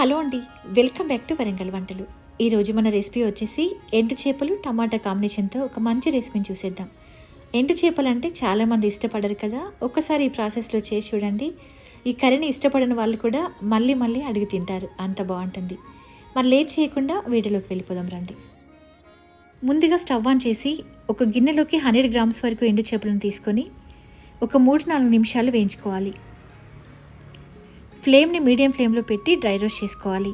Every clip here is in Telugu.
హలో అండి వెల్కమ్ బ్యాక్ టు వరంగల్ వంటలు. ఈరోజు మన రెసిపీ వచ్చేసి ఎండు చేపలు టమాటా కాంబినేషన్తో ఒక మంచి రెసిపీని చూసేద్దాం. ఎండు చేపలు అంటే చాలామంది ఇష్టపడరు కదా ఒక్కసారి ఈ ప్రాసెస్లో చేసి చూడండి. ఈ కర్రీని ఇష్టపడని వాళ్ళు కూడా మళ్ళీ మళ్ళీ అడిగి తింటారు అంత బాగుంటుంది. మరి లేట్ చేయకుండా వీటిలోకి వెళ్ళిపోదాం రండి. ముందుగా స్టవ్ ఆన్ చేసి ఒక గిన్నెలోకి హండ్రెడ్ గ్రామ్స్ వరకు ఎండు చేపలను తీసుకొని ఒక మూడు నాలుగు నిమిషాలు వేయించుకోవాలి. ఫ్లేమ్ని మీడియం ఫ్లేమ్లో పెట్టి డ్రై రోస్ట్ చేసుకోవాలి.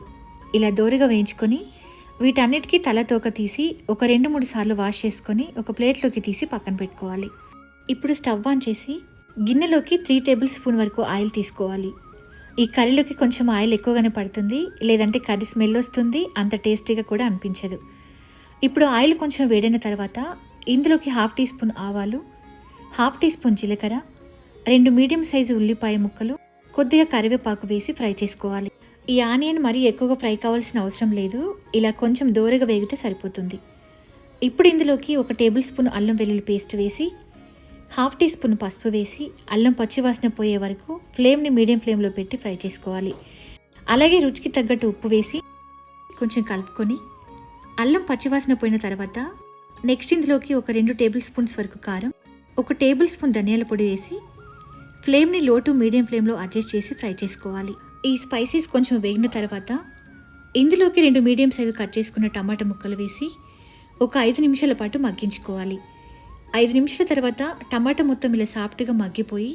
ఇలా దోరగా వేయించుకొని వీటన్నిటికీ తల తోక తీసి ఒక రెండు మూడు సార్లు వాష్ చేసుకొని ఒక ప్లేట్లోకి తీసి పక్కన పెట్టుకోవాలి. ఇప్పుడు స్టవ్ ఆన్ చేసి గిన్నెలోకి త్రీ టేబుల్ స్పూన్ వరకు ఆయిల్ తీసుకోవాలి. ఈ కర్రీలోకి కొంచెం ఆయిల్ ఎక్కువగానే పడుతుంది లేదంటే కర్రీ స్మెల్ వస్తుంది అంత టేస్టీగా కూడా అనిపించదు. ఇప్పుడు ఆయిల్ కొంచెం వేడైన తర్వాత ఇందులోకి హాఫ్ టీ స్పూన్ ఆవాలు హాఫ్ టీ స్పూన్ జీలకర్ర రెండు మీడియం సైజు ఉల్లిపాయ ముక్కలు కొద్దిగా కరివేపాకు వేసి ఫ్రై చేసుకోవాలి. ఈ ఆనియన్ మరీ ఎక్కువగా ఫ్రై కావాల్సిన అవసరం లేదు. ఇలా కొంచెం దూరగా వేగితే సరిపోతుంది. ఇప్పుడు ఇందులోకి ఒక టేబుల్ స్పూన్ అల్లం వెల్లుల్లి పేస్ట్ వేసి హాఫ్ టీ స్పూన్ పసుపు వేసి అల్లం పచ్చివాసన పోయే వరకు ఫ్లేమ్ని మీడియం ఫ్లేమ్లో పెట్టి ఫ్రై చేసుకోవాలి. అలాగే రుచికి తగ్గట్టు ఉప్పు వేసి కొంచెం కలుపుకొని అల్లం పచ్చివాసన పోయిన తర్వాత నెక్స్ట్ ఇందులోకి ఒక రెండు టేబుల్ స్పూన్స్ వరకు కారం ఒక టేబుల్ స్పూన్ ధనియాల పొడి వేసి ఫ్లేమ్ని లో టు మీడియం ఫ్లేమ్లో అడ్జస్ట్ చేసి ఫ్రై చేసుకోవాలి. ఈ స్పైసీస్ కొంచెం వేగిన తర్వాత ఇందులోకి రెండు మీడియం సైజు కట్ చేసుకున్న టమాటా ముక్కలు వేసి ఒక ఐదు నిమిషాల పాటు మగ్గించుకోవాలి. ఐదు నిమిషాల తర్వాత టమాటా మొత్తం ఇలా సాఫ్ట్గా మగ్గిపోయి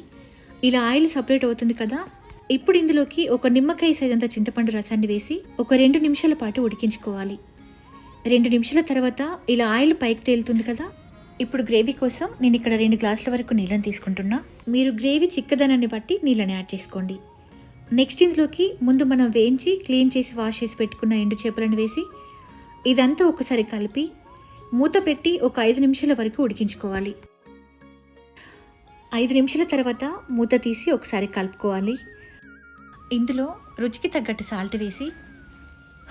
ఇలా ఆయిల్ సపరేట్ అవుతుంది కదా ఇప్పుడు ఇందులోకి ఒక నిమ్మకాయ సైజంత చింతపండు రసాన్ని వేసి ఒక రెండు నిమిషాల పాటు ఉడికించుకోవాలి. రెండు నిమిషాల తర్వాత ఇలా ఆయిల్ పైకి తేలుతుంది కదా ఇప్పుడు గ్రేవీ కోసం నేను ఇక్కడ రెండు గ్లాసుల వరకు నీళ్ళని తీసుకుంటున్నా. మీరు గ్రేవీ చిక్కదనాన్ని బట్టి నీళ్ళని యాడ్ చేసుకోండి. నెక్స్ట్ ఇందులోకి ముందు మనం వేయించి క్లీన్ చేసి వాష్ చేసి పెట్టుకున్న ఎండు చేపలను వేసి ఇదంతా ఒకసారి కలిపి మూత పెట్టి ఒక ఐదు నిమిషాల వరకు ఉడికించుకోవాలి. ఐదు నిమిషాల తర్వాత మూత తీసి ఒకసారి కలుపుకోవాలి. ఇందులో రుచికి తగ్గట్టు సాల్ట్ వేసి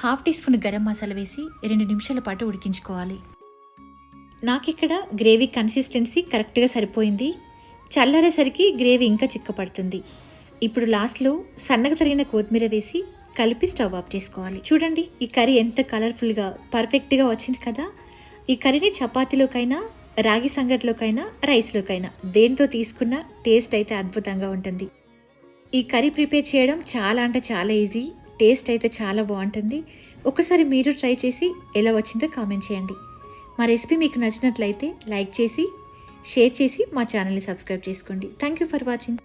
half teaspoon garam masala వేసి రెండు నిమిషాల పాటు ఉడికించుకోవాలి. నాకు ఇక్కడ గ్రేవీ కన్సిస్టెన్సీ కరెక్ట్గా సరిపోయింది. చల్లారేసరికి గ్రేవీ ఇంకా చిక్కపడుతుంది. ఇప్పుడు లాస్ట్లో సన్నగా తరిగిన కొత్తిమీర వేసి కలిపి స్టవ్ ఆఫ్ చేసుకోవాలి. చూడండి ఈ కర్రీ ఎంత కలర్ఫుల్గా పర్ఫెక్ట్గా వచ్చింది కదా. ఈ కర్రీని చపాతీలోకైనా రాగి సంగట్లోకైనా రైస్లోకైనా దేంతో తీసుకున్నా టేస్ట్ అయితే అద్భుతంగా ఉంటుంది. ఈ కర్రీ ప్రిపేర్ చేయడం చాలా అంటే చాలా ఈజీ టేస్ట్ అయితే చాలా బాగుంటుంది. ఒకసారి మీరు ట్రై చేసి ఎలా వచ్చిందో కామెంట్ చేయండి. మా రెసిపీ మీకు నచ్చినట్లయితే లైక్ చేసి షేర్ చేసి మా ఛానల్ని సబ్స్క్రైబ్ చేసుకోండి. Thank you for watching